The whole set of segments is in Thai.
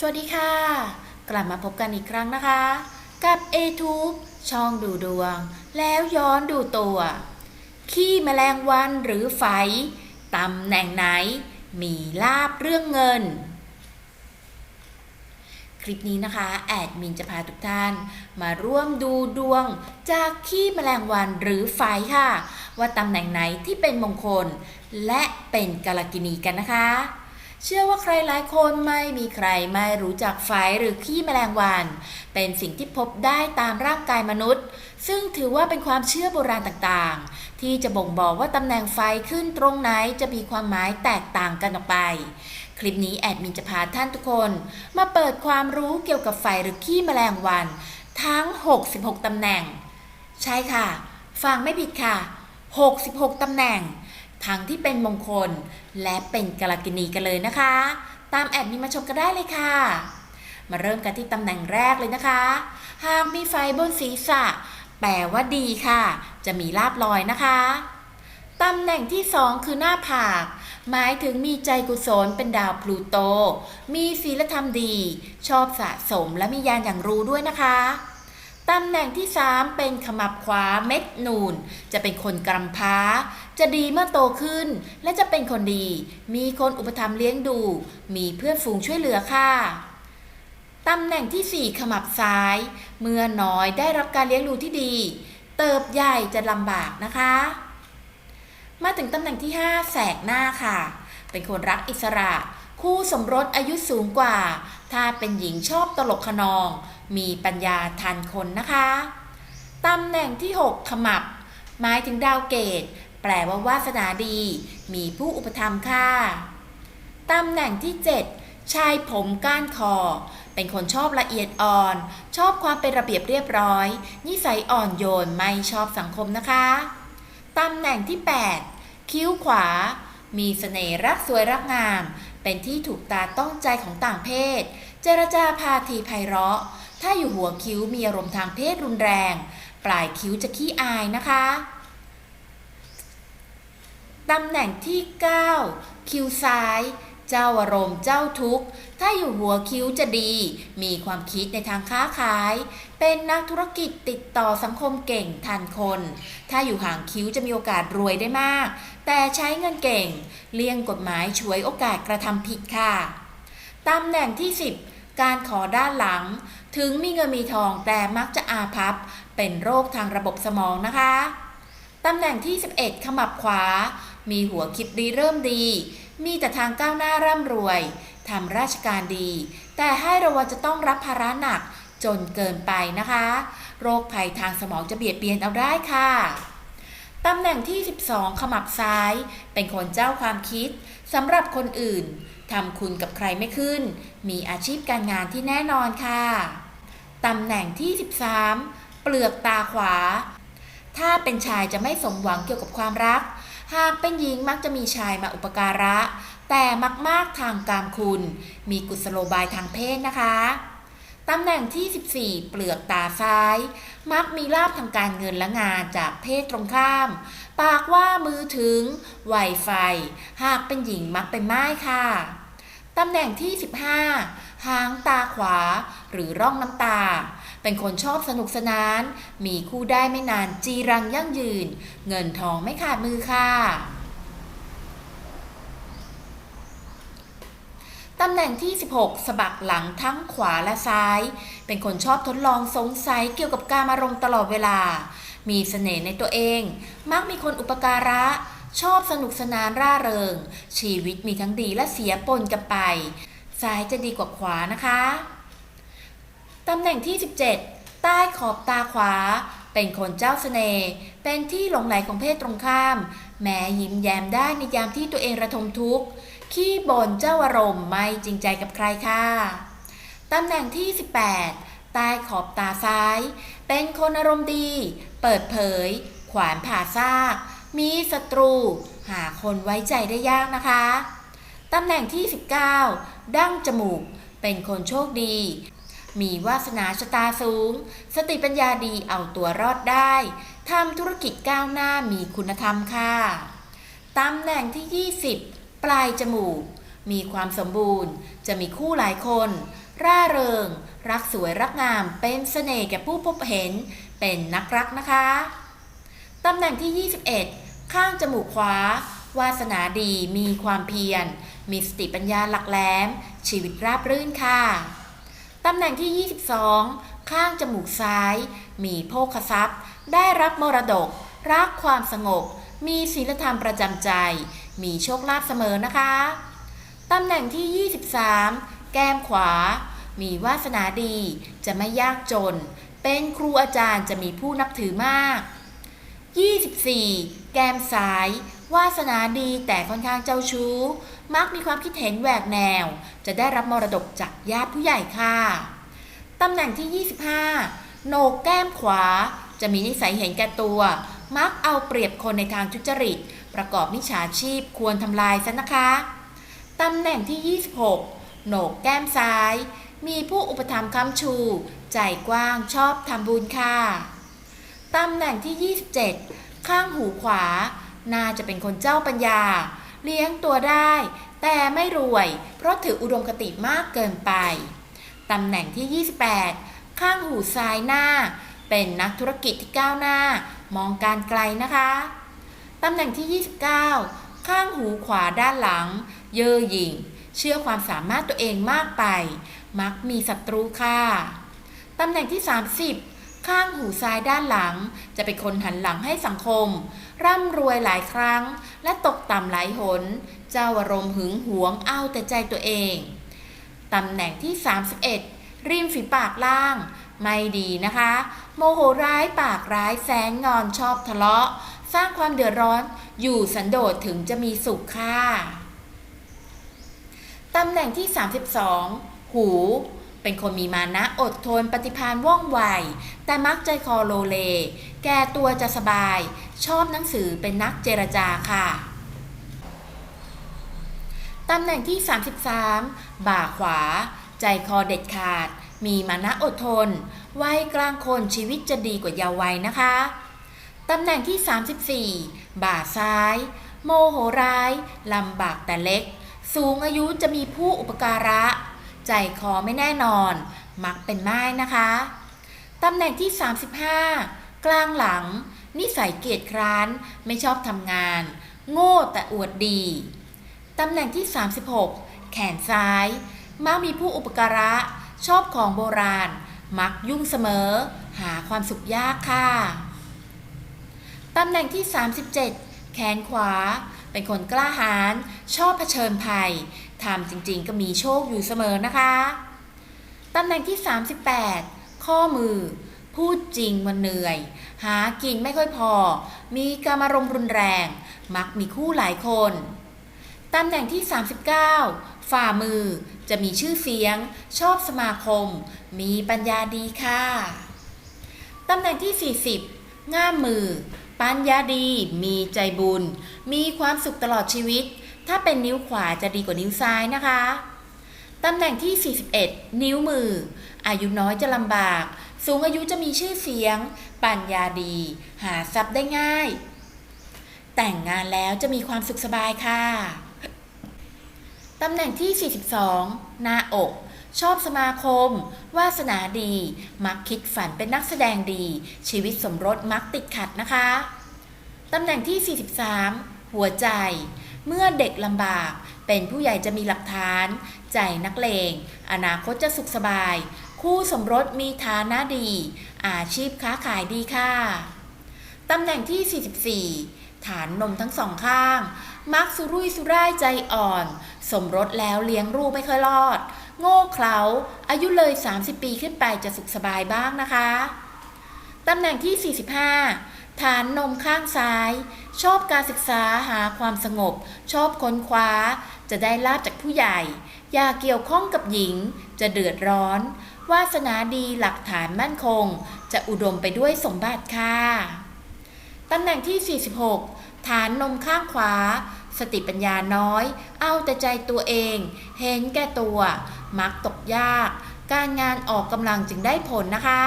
สวัสดีค่ะ กลับมาพบกันอีกครั้งนะคะ กับ a t u b e ช่องดูดวง แล้วย้อนดูตัว ขี้แมลงวันหรือไฝตำแหน่งไหน มีลาบเรื่องเงิน คลิปนี้นะคะ แอดมินจะพาทุกท่าน มาร่วมดูดวงจากขี้แมลงวันหรือไฝค่ะ ว่าตำแหน่งไหนที่เป็นมงคล และเป็นกาลกินีกันนะคะ เชื่อว่าใครหลายคนไม่มีใครไม่รู้จักไฟหรือขี้แมลงวัน เป็นสิ่งที่พบได้ตามร่างกายมนุษย์ ซึ่งถือว่าเป็นความเชื่อโบราณต่างๆ ที่จะบ่งบอกว่าตำแหน่งไฟขึ้นตรงไหนจะมีความหมายแตกต่างกันออกไป คลิปนี้แอดมินจะพาท่านทุกคน มาเปิดความรู้เกี่ยวกับไฟหรือขี้แมลงวัน ทั้ง 66ตำแหน่ง ใช่ค่ะ ฟังไม่ผิดค่ะ 66ตำแหน่ง ทั้งที่เป็นมงคล และเป็นกาลกินีกันเลยนะคะ ตามแอดมินมาชมกันได้เลยค่ะ มาเริ่มกันที่ตำแหน่งแรกเลยนะคะ หากมีไฟบนศีรษะ แปลว่าดีค่ะ จะมีลาบลอยนะคะตำแหน่งที่สองคือหน้าผาก หมายถึงมีใจกุศลเป็นดาวพลูโต มีศีลธรรมดี ชอบสะสมและมียานอย่างรู้ด้วยนะคะ ตำแหน่งที่ 3 เป็นขมับขวาเม็ดนูน จะเป็นคนกำพร้า จะดีเมื่อโตขึ้น และจะเป็นคนดี มีคนอุปถัมภ์เลี้ยงดู มีเพื่อนฝูงช่วยเหลือค่ะตำแหน่งที่ 4 ขมับซ้าย เมื่อน้อยได้รับการเลี้ยงดูที่ดี เติบใหญ่จะลำบากนะคะ มาถึงตำแหน่งที่ 5 แสกหน้าค่ะ เป็นคนรักอิสระ คู่สมรสอายุสูงกว่า ถ้าเป็นหญิงชอบตลกขนอง มีปัญญาทันคนนะคะตำแหน่งที่ 6 ขมับ หมายถึงดาวเกต แปลว่าวาสนาดี มีผู้อุปถัมภ์ค่ะตำแหน่งที่ 7 ชายผมก้านคอ เป็นคนชอบละเอียดอ่อน ชอบความเป็นระเบียบเรียบร้อย นิสัยอ่อนโยนไม่ชอบสังคมนะคะตำแหน่งที่ 8 คิ้วขวา มีเสน่ห์รักสวยรักงาม เป็นที่ถูกตาต้องใจของต่างเพศ เจรจาพาทีไพเราะ ถ้าอยู่หัวคิ้วมีอารมณ์ทางเพศรุนแรง ปลายคิ้วจะขี้อายนะคะตำแหน่งที่ 9 คิ้วซ้าย เจ้าอารมณ์เจ้าทุกข์ ถ้าอยู่หัวคิ้วจะดี มีความคิดในทางค้าขาย เป็นนักธุรกิจติดต่อสังคมเก่งทันคน ถ้าอยู่ห่างคิ้วจะมีโอกาสรวยได้มาก แต่ใช้เงินเก่ง เลี่ยงกฎหมายช่วยโอกาสกระทำผิดค่ะตำแหน่งที่ 10 การขอด้านหลัง ถึงมีเงินมีทองแต่มักจะอาภัพเป็นโรคทางระบบสมองนะคะตำแหน่งที่ 11 ขมับขวา มีหัวคิดดีเริ่มดี มีแต่ทางก้าวหน้าร่ำรวยทำราชการดี แต่ให้ระวังจะต้องรับภาระหนักจนเกินไปนะคะ โรคภัยทางสมองจะเบียดเบียนเอาได้ค่ะตำแหน่งที่ 12 ขมับซ้าย เป็นคนเจ้าความคิดสำหรับคนอื่นทำคุณกับใครไม่ขึ้น มีอาชีพการงานที่แน่นอนค่ะตำแหน่งที่ 13 เปลือกตาขวา ถ้าเป็นชายจะไม่สมหวังเกี่ยวกับความรัก หากเป็นหญิงมักจะมีชายมาอุปการะ แต่มักมากทางกามคุณ มีกุศโลบายทางเพศนะคะตำแหน่งที่ 14 เปลือกตาซ้าย มักมีลาบทางการเงินและงานจากเพศตรงข้าม ปากว่ามือถึงไวไฟ หากเป็นหญิงมักเป็นไม้ค่ะ ตำแหน่งที่ 15 หางตาขวา หรือร่องน้ำตา เป็นคนชอบสนุกสนาน มีคู่ได้ไม่นานจีรังยั่งยืน เงินทองไม่ขาดมือค่ะตำแหน่งที่ 16 สะบักหลังทั้งขวาและซ้าย เป็นคนชอบทดลองสงสัยเกี่ยวกับการอารมณ์ตลอดเวลา มีเสน่ห์ในตัวเอง มักมีคนอุปการะ ชอบสนุกสนานร่าเริง ชีวิตมีทั้งดีและเสียปนกันไป ซ้ายจะดีกว่าขวานะคะ ตำแหน่งที่ 17 ใต้ขอบตาขวา เป็นคนเจ้าเสน่ห์ เป็นที่หลงไหลของเพศตรงข้าม แม้ยิ้มแย้มได้ในยามที่ตัวเองระทมทุกข์ ขี้บ่นเจ้าอารมณ์ไม่จริงใจกับใครค่ะ ตำแหน่งที่ 18 ใต้ขอบตาซ้าย เป็นคนอารมณ์ดี เปิดเผย ขวานผ่าซาก มีศัตรู หาคนไว้ใจได้ยากนะคะ ตำแหน่งที่ 19 ดั้งจมูก เป็นคนโชคดี มีวาสนาชะตาสูง สติปัญญาดีเอาตัวรอดได้ทำธุรกิจก้าวหน้ามีคุณธรรมค่ะตำแหน่งที่ 20 ปลายจมูก มีความสมบูรณ์ จะมีคู่หลายคน ร่าเริง รักสวยรักงาม เป็นเสน่ห์แก่ผู้พบเห็น เป็นนักรักนะคะ ตำแหน่งที่ 21 ข้างจมูกขวา วาสนาดี มีความเพียร มีสติปัญญาหลักแหลม ชีวิตราบรื่นค่ะ ตำแหน่งที่ 22 ข้างจมูกซ้าย มีโภคทรัพย์ ได้รับมรดก รักความสงบ มีศีลธรรมประจำใจ มีโชคลาภเสมอนะคะ ตำแหน่งที่ 23 แก้มขวา มีวาสนาดี จะไม่ยากจน เป็นครูอาจารย์จะมีผู้นับถือมาก 24 แก้มซ้าย วาสนาดีแต่ค่อนข้างเจ้าชู้ มักมีความคิดเห็นแหวกแนว จะได้รับมรดกจากญาติผู้ใหญ่ค่ะ ตำแหน่งที่ 25 โหนกแก้มขวา จะมีนิสัยเห็นแก่ตัว มักเอาเปรียบคนในทางทุจริต ประกอบมิจฉาชีพควรทำลายซะนะคะ ตำแหน่งที่ 26 โหนกแก้มซ้าย มีผู้อุปถัมภ์ค้ำชู ใจกว้างชอบทำบุญค่ะ ตำแหน่งที่ 27 ข้างหูขวา น่าจะเป็นคนเจ้าปัญญา เลี้ยงตัวได้ แต่ไม่รวย เพราะถืออุดมคติมากเกินไป ตำแหน่งที่ 28 ข้างหูซ้ายหน้า เป็นนักธุรกิจที่ก้าวหน้า มองการไกลนะคะ ตำแหน่งที่ 29 ข้างหูขวาด้านหลัง เย่อหยิ่ง เชื่อความสามารถตัวเองมากไป มักมีศัตรูค่ะ ตำแหน่งที่ 30 ข้างหูซ้ายด้านหลัง จะเป็นคนหันหลังให้สังคม ร่ำรวยหลายครั้ง และตกต่ำหลายหน เจ้าอารมณ์หึงหวงเอาแต่ใจตัวเองตำแหน่งที่ 31 ริมฝีปากล่าง ไม่ดีนะคะ โมโหร้ายปากร้ายแสนงอนชอบทะเลาะ สร้างความเดือดร้อนอยู่สันโดษถึงจะมีสุขค่ะตำแหน่งที่ 32 หู เป็นคนมีมานะอดทนปฏิภาณว่องไว แต่มักใจคอโลเล แก่ตัวจะสบาย ชอบหนังสือเป็นนักเจรจาค่ะตำแหน่งที่ 33 บ่าขวา ใจคอเด็ดขาด มีมานะอดทน วัยกลางคนชีวิตจะดีกว่าเยาว์วัยนะคะ ตำแหน่งที่ 34 บ่าซ้าย โมโหร้าย ลำบากแต่เล็ก สูงอายุจะมีผู้อุปการะ ใจคอไม่แน่นอน มักเป็นไม้นะคะ ตำแหน่งที่ 35 กลางหลัง นิสัยเกียจคร้าน ไม่ชอบทำงาน โง่แต่อวดดี ตำแหน่งที่ 36 แขนซ้าย มักมีผู้อุปการะ ชอบของโบราณ มักยุ่งเสมอ หาความสุขยากค่ะ ตำแหน่งที่ 37 แขนขวา เป็นคนกล้าหาญ ชอบเผชิญภัย ทำจริงๆ ก็มีโชคอยู่เสมอนะคะตำแหน่งที่ 38 ข้อมือ พูดจริงมันเหนื่อย หากินไม่ค่อยพอ มีการอารมรุนแรง มักมีคู่หลายคนตำแหน่งที่ 39 ฝ่ามือจะมีชื่อเสียง ชอบสมาคม มีปัญญาดีค่ะตำแหน่งที่ 40 ง่ามมือ ปัญญาดี มีใจบุญ มีความสุขตลอดชีวิต ถ้าเป็นนิ้วขวาจะดีกว่านิ้วซ้ายนะคะ ตำแหน่งที่ 41 นิ้วมือ อายุน้อยจะลำบาก สูงอายุจะมีชื่อเสียง ปัญญาดี หาทรัพย์ได้ง่าย แต่งงานแล้วจะมีความสุขสบายค่ะ ตำแหน่งที่ 42 หน้าอก ชอบสมาคม วาสนาดี มักคิดฝันเป็นนักแสดงดี ชีวิตสมรสมักติดขัดนะคะ ตำแหน่งที่ 43 หัวใจ เมื่อเด็กลำบาก เป็นผู้ใหญ่จะมีหลักฐาน ใจนักเลง อนาคตจะสุขสบาย คู่สมรสมีฐานะดี อาชีพค้าขายดีค่ะตำแหน่งที่ 44 ฐานนมทั้งสองข้าง มักสุรุ่ยสุร่ายใจอ่อน สมรสแล้วเลี้ยงลูกไม่เคยรอด โง่เขลาอายุเลย 30 ปีขึ้นไปจะสุขสบายบ้างนะคะ ตำแหน่งที่ 45 ฐานนมข้างซ้าย ชอบการศึกษาหาความสงบ ชอบค้นคว้า จะได้ลาบจากผู้ใหญ่ อย่าเกี่ยวข้องกับหญิง จะเดือดร้อน วาสนาดีหลักฐานมั่นคง จะอุดมไปด้วยสมบัติค่ะ ตำแหน่งที่ 46 ฐานนมข้างขวา สติปัญญาน้อย เอาแต่ใจตัวเอง เห็นแก่ตัว มักตกยาก การงานออกกำลังจึงได้ผลนะคะ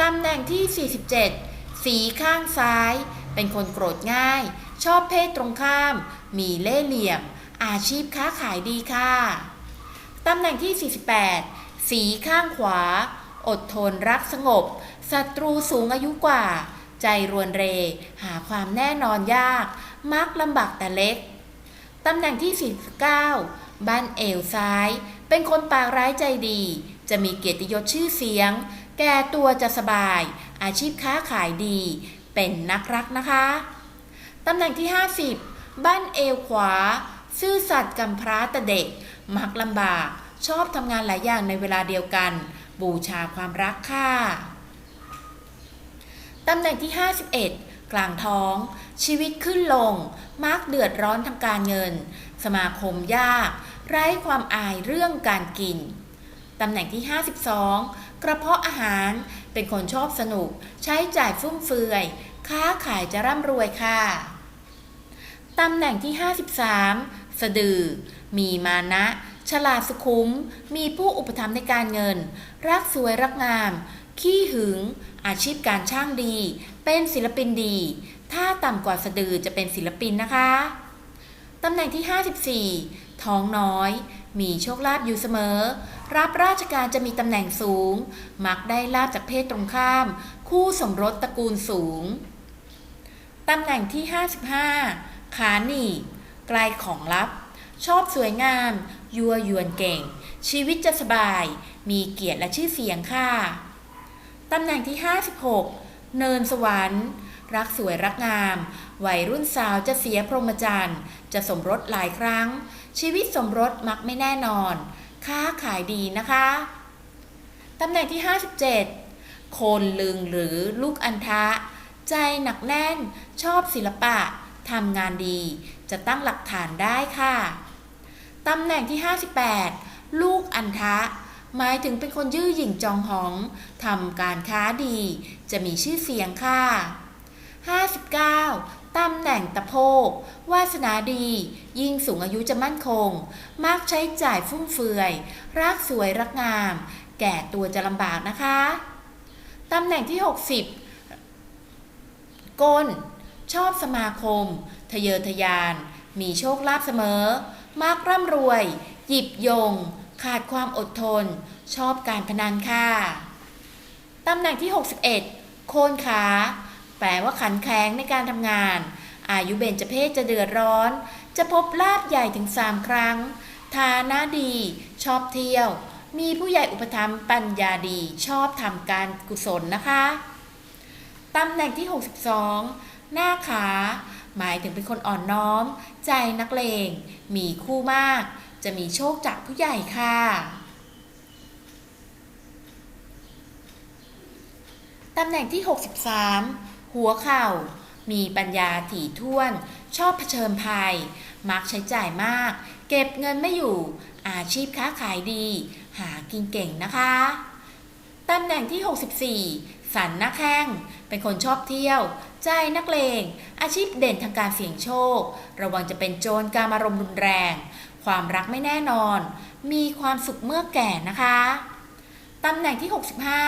ตำแหน่งที่ 47 สีข้างซ้าย เป็นคนโกรธง่าย ชอบเพศตรงข้าม มีเล่ห์เหลี่ยม อาชีพค้าขายดีค่ะ ตำแหน่งที่ 48 สีข้างขวา อดทนรักสงบ ศัตรูสูงอายุกว่า ใจรวนเร หาความแน่นอนยาก มักลำบากแต่เล็ก ตำแหน่งที่ 49 บ้านเอวซ้าย เป็นคนปากร้ายใจดี จะมีเกียรติยศชื่อเสียง แก่ตัวจะสบาย อาชีพค้าขายดี เป็นนักรักนะคะ ตำแหน่งที่ 50 บ้านเอวขวา ซื่อสัตย์กำพร้าแต่เด็ก มักลำบาก ชอบทำงานหลายอย่างในเวลาเดียวกัน บูชาความรักค่ะ ตำแหน่งที่ 51 กลางท้อง ชีวิตขึ้นลง มักเดือดร้อนทางการเงิน สมาคมยาก ไร้ความอายเรื่องการกิน ตำแหน่งที่ 52 กระเพาะอาหารเป็นคนชอบสนุก ใช้จ่ายฟุ่มเฟือย ค้าขายจะร่ำรวยค่ะตำแหน่งที่ 53 สะดือ มีมานะ ฉลาดสุขุม มีผู้อุปถัมภ์ในการเงิน รักสวยรักงาม ขี้หึง อาชีพการช่างดี เป็นศิลปินดี ถ้าต่ำกว่าสะดือจะเป็นศิลปินนะคะ ตำแหน่งที่ 54 ท้องน้อย มีโชคลาภอยู่เสมอ รับราชการจะมีตำแหน่งสูง มักได้ลาบจากเพศตรงข้าม คู่สมรสตระกูลสูง ตำแหน่งที่ 55 ขาหนีบไกลของลับ ชอบสวยงาม ยัวยวนเก่ง ชีวิตจะสบาย มีเกียรติและชื่อเสียงค่ะ ตำแหน่งที่ 56 เนินสวรรค์ รักสวยรักงาม วัยรุ่นสาวจะเสียพรหมจรรย์ จะสมรสหลายครั้ง ชีวิตสมรสมักไม่แน่นอน ค้าขายดีนะคะตำแหน่งที่ 57โคนลึงหรือลูกอันทะ ใจหนักแน่น ชอบศิลปะทำงานดี จะตั้งหลักฐานได้ค่ะตำแหน่งที่ 58 ลูกอันทะ หมายถึงเป็นคนยื้อหยิ่งจองหองทำการค้าดี จะมีชื่อเสียงค่ะ 59 ตำแหน่งตะโพก วาสนาดี ยิ่งสูงอายุจะมั่นคง มักใช้จ่ายฟุ่มเฟือย รักสวยรักงาม แก่ตัวจะลำบากนะคะ ตำแหน่งที่ 60 ก้น ชอบสมาคม ทะเยอทะยาน มีโชคลาภเสมอ มักร่ำรวย หยิบยง ขาดความอดทน ชอบการพนันค่ะ ตำแหน่งที่ 61 โคนขา แปลว่าขันแข็งในการทำงาน อายุเบญจเพศจะเดือดร้อน จะพบลาบใหญ่ถึง3ครั้ง ฐานะดี ชอบเที่ยว มีผู้ใหญ่อุปถัมภ์ปัญญาดีชอบทำการกุศลนะคะตำแหน่งที่ 62 หน้าขา หมายถึงเป็นคนอ่อนน้อม ใจนักเลง มีคู่มาก จะมีโชคจากผู้ใหญ่ค่ะตำแหน่งที่ 63 หัวเข่า มีปัญญาถี่ถ้วน ชอบเผชิญภัย มักใช้จ่ายมาก เก็บเงินไม่อยู่ อาชีพค้าขายดี หากินเก่งนะคะตำแหน่งที่ 64 สันน้าแข้ง เป็นคนชอบเที่ยว ใจนักเลง อาชีพเด่นทางการเสี่ยงโชค ระวังจะเป็นโจรการอารมณ์รุนแรง ความรักไม่แน่นอน มีความสุขเมื่อแก่นะคะ ตำแหน่งที่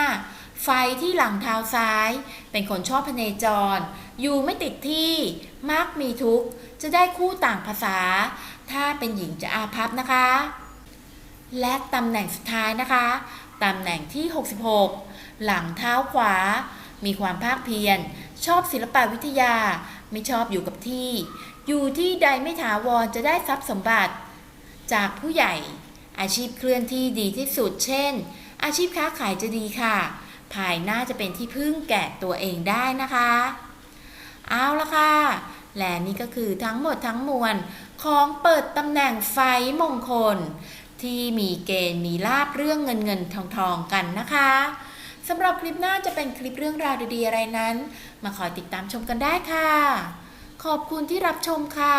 65 ไฟที่หลังเท้าซ้าย เป็นคนชอบพเนจร อยู่ไม่ติดที่มักมีทุกข์ จะได้คู่ต่างภาษา ถ้าเป็นหญิงจะอาภัพนะคะ และตำแหน่งสุดท้ายนะคะ ตำแหน่งที่ 66 หลังเท้าขวา มีความภาคเพียร ชอบศิลปวิทยา ไม่ชอบอยู่กับที่ อยู่ที่ใดไม่ถาวรจะได้ทรัพย์สมบัติ จากผู้ใหญ่ อาชีพเคลื่อนที่ดีที่สุด เช่น อาชีพค้าขายจะดีค่ะ ภายหน้าจะเป็นที่พึ่งแก่ตัวเองได้นะคะ เอาละค่ะ และนี่ก็คือทั้งหมดทั้งมวลของเปิดตำแหน่งไฟมงคล ที่มีเกณฑ์มีลาบเรื่องเงินเงินทองทองกันนะคะสำหรับคลิปหน้าจะเป็นคลิปเรื่องราวดีๆอะไรนั้น มาคอยติดตามชมกันได้ค่ะ ขอบคุณที่รับชมค่ะ